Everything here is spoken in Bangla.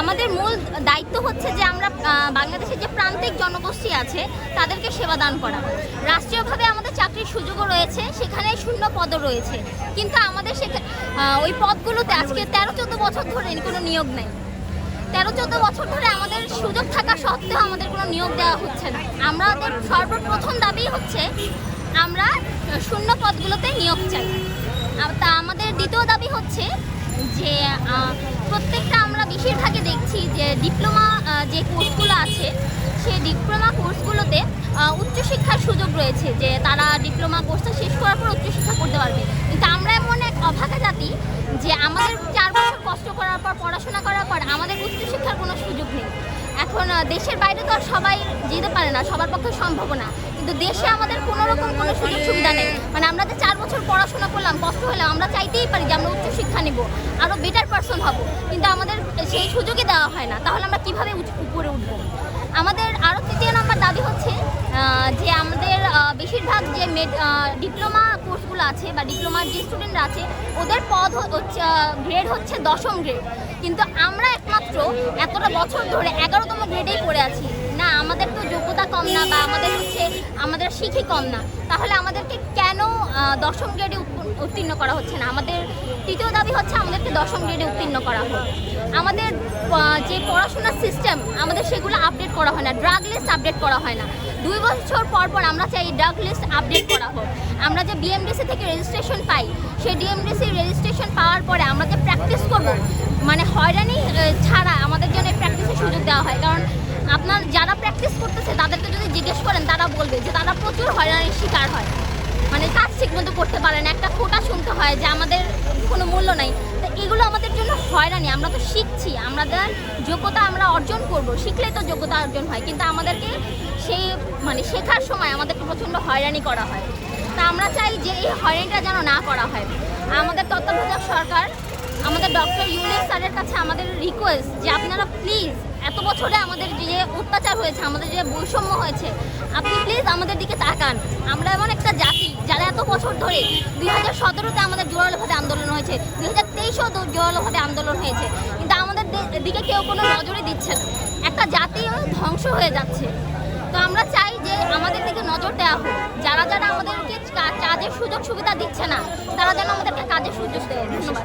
আমাদের মূল দায়িত্ব হচ্ছে যে আমরা বাংলাদেশের যে প্রান্তিক জনগোষ্ঠী আছে, তাদেরকে সেবা দান করা। রাষ্ট্রীয়ভাবে আমাদের চাকরির সুযোগও রয়েছে, সেখানে শূন্য পদও রয়েছে। কিন্তু আমাদের সেখানে ওই পদগুলোতে আজকে তেরো চোদ্দ বছর ধরে কোনো নিয়োগ নেই। তেরো চোদ্দ বছর ধরে আমাদের সুযোগ থাকা সত্ত্বেও আমাদের কোনো নিয়োগ দেওয়া হচ্ছে না। আমাদের সর্বপ্রথম দাবি হচ্ছে, আমরা শূন্য পদগুলোতে নিয়োগ চাই। বেশিরভাগই দেখছি যে ডিপ্লোমা যে কোর্সগুলো আছে, সেই ডিপ্লোমা কোর্সগুলোতে উচ্চশিক্ষার সুযোগ রয়েছে যে তারা ডিপ্লোমা কোর্সটা শেষ করার পর উচ্চশিক্ষা করতে পারবে। কিন্তু আমরা এমন এক অভাগা জাতি যে আমাদের চার বছর কষ্ট করার পর, পড়াশোনা করার পর আমাদের উচ্চশিক্ষার কোনো সুযোগ নেই। এখন দেশের বাইরে তো আর সবাই যেতে পারে না, সবার পক্ষে সম্ভব না। কিন্তু দেশে আমাদের কোনো রকম কোনো সুযোগ সুবিধা নেই। মানে আমরা যে চার বছর পড়াশোনা করলাম, কষ্ট হলে আমরা চাইতেই পারি যে আমরা উচ্চশিক্ষা নেব আরও বেটার পারসন হব। কিন্তু আমাদের সেই সুযোগই দেওয়া হয় না। তাহলে আমরা কীভাবে উপরে উঠবো? আমাদের আরও তৃতীয় নম্বর দাবি হচ্ছে যে আমাদের বেশিরভাগ যে ডিপ্লোমা কোর্সগুলো আছে বা ডিপ্লোমার যে স্টুডেন্টরা আছে, ওদের পদ হচ্ছে গ্রেড হচ্ছে দশম গ্রেড কিন্তু আমরা একমাত্র এতটা বছর ধরে এগারোতম গ্রেডেই পড়ে আছি। না, আমাদের তো যোগ্যতা কম না, বা আমাদের হচ্ছে, আমাদের শিখি কম না। তাহলে আমাদেরকে কেন দশম গ্রেডে উত্তীর্ণ করা হচ্ছে না? আমাদের তৃতীয় দাবি হচ্ছে আমাদেরকে দশম গ্রেডে উত্তীর্ণ করা হোক। আমাদের যে পড়াশোনার সিস্টেম আমাদের সেগুলো আপডেট করা হয় না। ড্রাগ লিস্ট আপডেট করা হয় না। দুই বছর পর পর আমরা চাই ড্রাগ লিস্ট আপডেট করা হোক। আমরা যে বিএমডিসি থেকে রেজিস্ট্রেশন পাই, সেই ডিএমডিসি রেজিস্ট্রেশন পাওয়ার পরে আমরা যে প্র্যাকটিস করব মানে হয়রানি ছাড়া আমাদের জন্য প্র্যাকটিসের সুযোগ দেওয়া হয়। কারণ আপনার যারা প্র্যাকটিস করতেছে, তাদেরকে যদি জিজ্ঞেস করেন, তারা বলবে যে তারা প্রচুর হয়রানির শিকার হয়। মানে কাজ ঠিক মতো করতে পারে না। একটা খোটা শুনতে হয় যে আমাদের কোনো মূল্য নাই। তো এগুলো আমাদের জন্য হয়রানি। আমরা তো শিখছি। আমাদের যোগ্যতা আমরা অর্জন করব। শিখলে তো যোগ্যতা অর্জন হয়। কিন্তু আমাদেরকে সেই মানে শেখার সময় আমাদেরকে প্রচণ্ড হয়রানি করা হয়। তা আমরা চাই যে এই হয়রানিটা যেন না করা হয়। আমাদের তত্ত্বাবধায়ক সরকার আমাদের ডক্টর ইউনিস স্যারের কাছে আমাদের রিকোয়েস্ট যে আপনারা প্লিজ এত বছরে আমাদের যে অত্যাচার হয়েছে, আমাদের যে বৈষম্য হয়েছে, আপনি প্লিজ আমাদের দিকে তাকান। আমরা এমন একটা জাতি যারা এত বছর ধরে দুই হাজার সতেরোতে আমাদের জোরালোভাবে আন্দোলন হয়েছে, দুই হাজার তেইশেও জোরালোভাবে আন্দোলন হয়েছে। কিন্তু আমাদের দিকে কেউ কোনো নজরে দিচ্ছে না। একটা জাতিও ধ্বংস হয়ে যাচ্ছে। তো আমরা চাই যে আমাদের দিকে নজর দেওয়া হোক। যারা যারা আমাদেরকে কাজের সুযোগ সুবিধা দিচ্ছে না, তারা যেন আমাদেরকে কাজের সুযোগ দেয়। ধন্যবাদ।